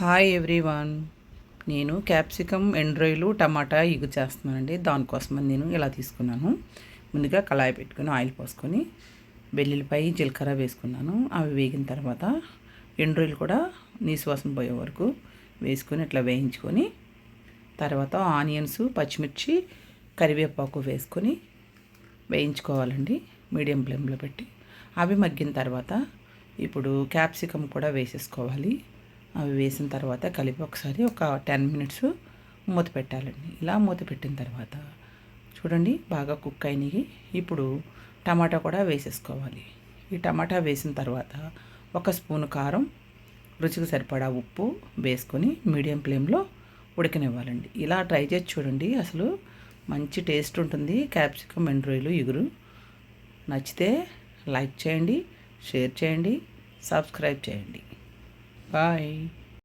Hi everyone నేను capsicum ఎండ్రాయిలు tomato ఇగు చేస్తున్నానండి. దానికోసమని నేను ఇలా తీసుకున్నాను. ముందుగా కళాయి పెట్టుకుని ఆయిల్ పోసుకొని వెల్లుల్లిపాయ జీలకర్ర వేసుకున్నాను. అవి వేగిన తర్వాత ఎండ్రాయిలు కూడా నీసువాసన పోయే వరకు వేసుకొని ఇట్లా వేయించుకొని తర్వాత ఆనియన్స్ పచ్చిమిర్చి కరివేపాకు వేసుకొని వేయించుకోవాలండి. మీడియం ఫ్లేమ్లో పెట్టి. అవి మగ్గిన తర్వాత ఇప్పుడు క్యాప్సికమ్ కూడా వేసేసుకోవాలి. అవి వేసిన తర్వాత కలిపి ఒకసారి ఒక టెన్ మినిట్స్ మూత పెట్టాలండి. ఇలా మూత పెట్టిన తర్వాత చూడండి బాగా కుక్ అయినవి. ఇప్పుడు టమాటా కూడా వేసేసుకోవాలి. ఈ టమాటా వేసిన తర్వాత ఒక స్పూన్ కారం రుచికి సరిపడా ఉప్పు వేసుకొని మీడియం ఫ్లేమ్లో ఉడకనివ్వాలండి. ఇలా ట్రై చేసి చూడండి అసలు మంచి టేస్ట్ ఉంటుంది. క్యాప్సికమ్ ఎండ్రోయిలు ఇగురు. నచ్చితే లైక్ చేయండి షేర్ చేయండి సబ్స్క్రైబ్ చేయండి. Bye.